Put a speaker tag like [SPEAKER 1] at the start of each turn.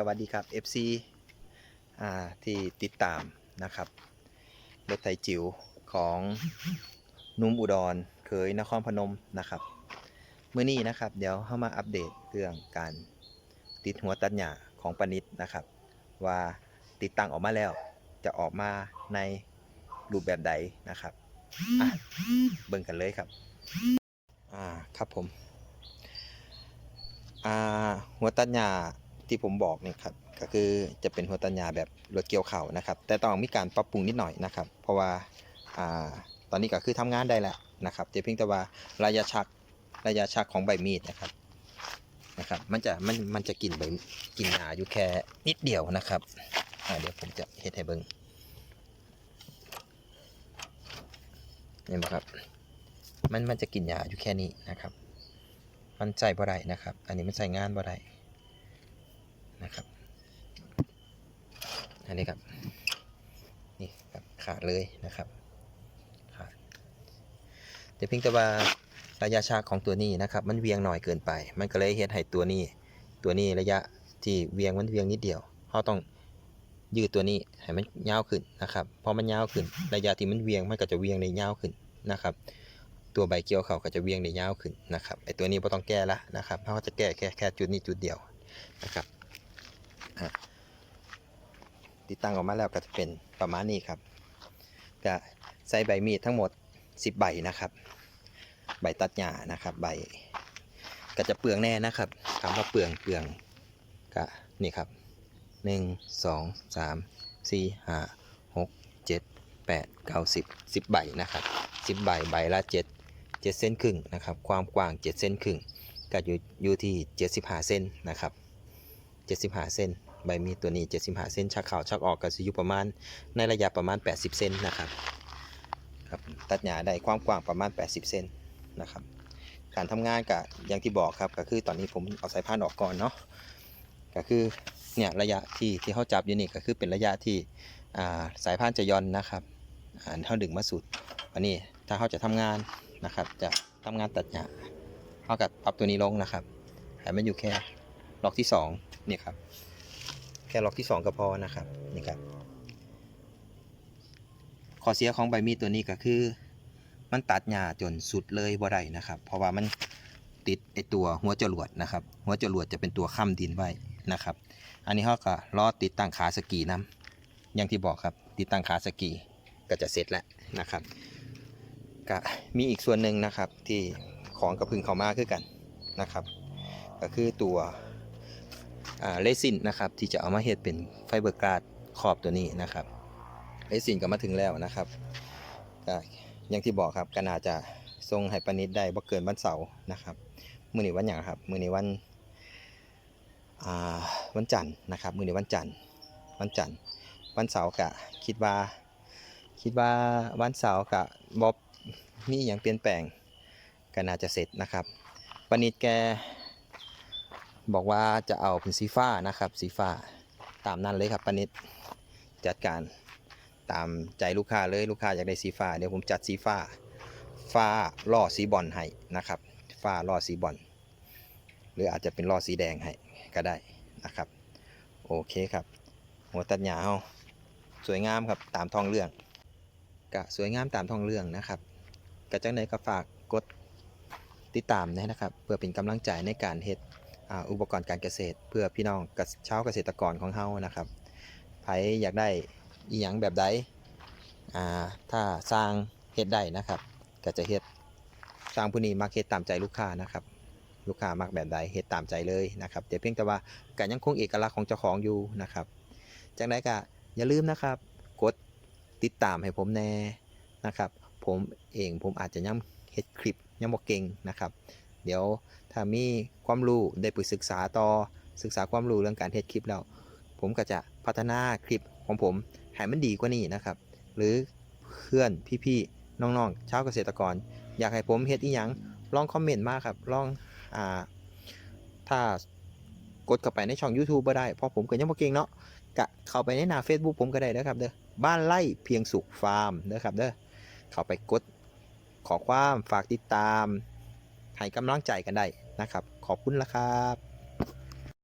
[SPEAKER 1] สวัสดีครับ FC อ่าที่ติดตามนะครับรถไถจิ๋วของนุ่มอุดรเคยนครพนมนะครับเมื่อนี้นะครับ เดี๋ยวเข้ามาอัปเดตเรื่องการติดหัวตัดหญ้าของปานิดนะครับ ว่าติดตั้งออกมาแล้วจะออกมาในรูปแบบใดนะครับเบิ่งกันเลยครับอ่าครับผมอ่าหัวตัดหญ้า ที่ผมบอกเนี่ยครับก็คือจะเป็นหัวตัดหญ้าแบบรถเกี่ยวเข่านะครับ แต่ต้องมีการปรับปรุงนิดหน่อยนะครับ เพราะว่าอ่าตอนนี้ก็คือทำงานได้แล้วนะครับแต่เพียงแต่ว่าระยะชักระยะชักของใบมีดนะครับนะครับมันจะมันมันจะกินใบกินหญ้าอยู่แค่นิดเดียวนะครับเดี๋ยวผมจะเฮ็ดให้เบิ่งเห็นไหมครับมันมันจะกินหญ้าอยู่แค่นี้นะครับ มันใส่บ่ได้นะครับ อันนี้มันใส่งานบ่ได้ นะครับ อันนี้ครับนี่ครับขาดเลยนะครับขาดแต่เพียงแต่ว่าระยะชากของตัวนี้นะครับ มันเวียงหน่อยเกินไป มันก็เลยเฮ็ดให้ตัวนี้ ตัวนี้ระยะที่เวียงมันเวียงนิดเดียวเราต้องยืดตัวนี้ให้มันยาวขึ้นนะครับพอมันยาวขึ้นระยะที่มันเวียงมันก็จะเวียงในยาวขึ้นนะครับ ตัวใบเกี่ยวเขาก็จะเวียงได้ยาวขึ้นนะครับไอตัวนี้ไม่ต้องแก้ละนะครับเพราะว่าจะแก้แค่แค่จุดนี้จุดเดียวนะครับ อะติดตั้งออกมาแล้วก็จะเป็นประมาณนี้ครับก็ใส่ใบมีดทั้งหมด 10 ใบนะครับ ใบตัดหญ้านะครับ ใบก็จะเปลืองแน่นะครับถามว่าเปลืองเปลืองก็นี่ครับหนึ่งสองสามสี่ห้าหกเจ็ดแปดเก้าสิบสิบใบนะครับสิบใบใบละเจ็ด7เซนครึ่งนะครับ ความกว้าง 7เซนครึ่งก็อยู่อยู่ที่ 75เซนนะครับ 75เซน ใบมีดตัวนี้ 75เซนชักเข่าชักออกก็จะอยู่ประมาณในระยะประมาณ 80เซนนะครับครับตัดหญ้าได้ความกว้างประมาณ 80เซนนะครับการทำงานก็อย่างที่บอกครับก็คือตอนนี้ผมเอาสายพานออกก่อนเนาะก็คือเนี่ยระยะที่ที่เขาจับอยู่นี่ก็คือเป็นระยะที่าสายพานจะย่อนนะครับอ่าเขาดึงมาสุดวันนี้ถ้าเขาจะทำงานนะครับ จะทำงานตัดหญ้าเขากับปรับตัวนี้ลงนะครับให้มันอยู่แค่ล็อกที่2นี่ครับ แค่ล็อกที่ 2 ก็พอนะครับนี่ครับข้อเสียของใบมีดตัวนี้ก็คือ มันตัดหญ้าจนสุดเลยบ่ได้นะครับ เพราะว่ามันติดไอตัวหัวจรวดนะครับ หัวจรวดจะเป็นตัวค้ำดินไว้นะครับ อันนี้เขาก็ล้อติดตั้งขาสกีน้ำอย่างที่บอกครับ ติดตั้งขาสกีก็จะเสร็จแล้วนะครับก็มีอีกส่วนหนึ่งนะครับที่ของกระพึงเขามาคือกันนะครับ ก็คือตัว เลซินนะครับที่จะเอามาเฮ็ดเป็นไฟเบอร์การ์ดขอบตัวนี้นะครับเลซินก็มาถึงแล้วนะครับก็อย่างที่บอกครับก็น่าจะทรงให้ปานิดได้บ่เกินวันเสาร์นะครับมื้อนี้วันหยังครับมื้อนี้วันวันจันทร์นะครับมือในวันจันทร์วันจันทร์วันเสาร์กะคิดว่า คิดว่าวันเสาร์กะบอบมีอหย่างเปลี่ยนแปลงก็น่าจะเสร็จนะครับปนิดแก บอกว่าจะเอาเป็นสีฟ้านะครับสีฟ้าตามนั้นเลยครับปนิดจัดการตามใจลูกค้าเลยลูกค้าอยากได้สีฟ้าเดี๋ยวผมจัดสีฟ้า ฟ้าล่อสีบอลให้นะครับ ฟ้าล่อสีบอลหรืออาจจะเป็นล่อสีแดงให้ก็ได้นะครับ โอเคครับ หัวตัดหญ้าเฮาสวยงามครับตามท้องเรื่องกะสวยงามตามท้องเรื่องนะครับกะจังใดก็ฝากกดติดตามนะครับ เพื่อเป็นกำลังใจในการเฮ็ด อุปกรณ์การเกษตร เพื่อพี่น้องกชาวเกษตรกรของเฮานะครับใครอยากได้อีหยังแบบใดถ้าสร้างเฮ็ดได้นะครับ ก็จะเฮ็ดสร้างผู้นี้มาเฮ็ดตามใจลูกค้านะครับ ลูกค้ามักแบบใดเฮ็ดตามใจเลยนะครับแต่เพียงแต่ว่าก็ยังคงเอกลักษณ์ของเจ้าของอยู่นะครับจากนั้นก็อย่าลืมนะครับ กดติดตามให้ผมแน่นะครับ ผมเองผมอาจจะยังเฮ็ดคลิปยังบ่เก่งนะครับ เดี๋ยวถ้ามีความรู้ได้ไปศึกษาต่อศึกษาความรู้เรื่องการเฮ็ดคลิปแล้ว ผมก็จะพัฒนาคลิปของผมให้มันดีกว่านี้นะครับ หรือเพื่อนพี่ๆน้องๆชาวเกษตรกร อยากให้ผมเฮ็ดอีหยังลองคอมเมนต์มาครับลองอ่าถ้ากดเข้าไปในช่อง YouTube บ่ได้ เพราะผมก็ยังบ่เก่งเนาะกะเข้าไปในหน้า Facebook ผมก็ได้นะครับเด้อบ้านไร่เพียงสุขฟาร์มเด้อครับเด้อเข้าไปกดขอความฝากติดตาม ให้กำลังใจกันได้นะครับ ขอบคุณละครับ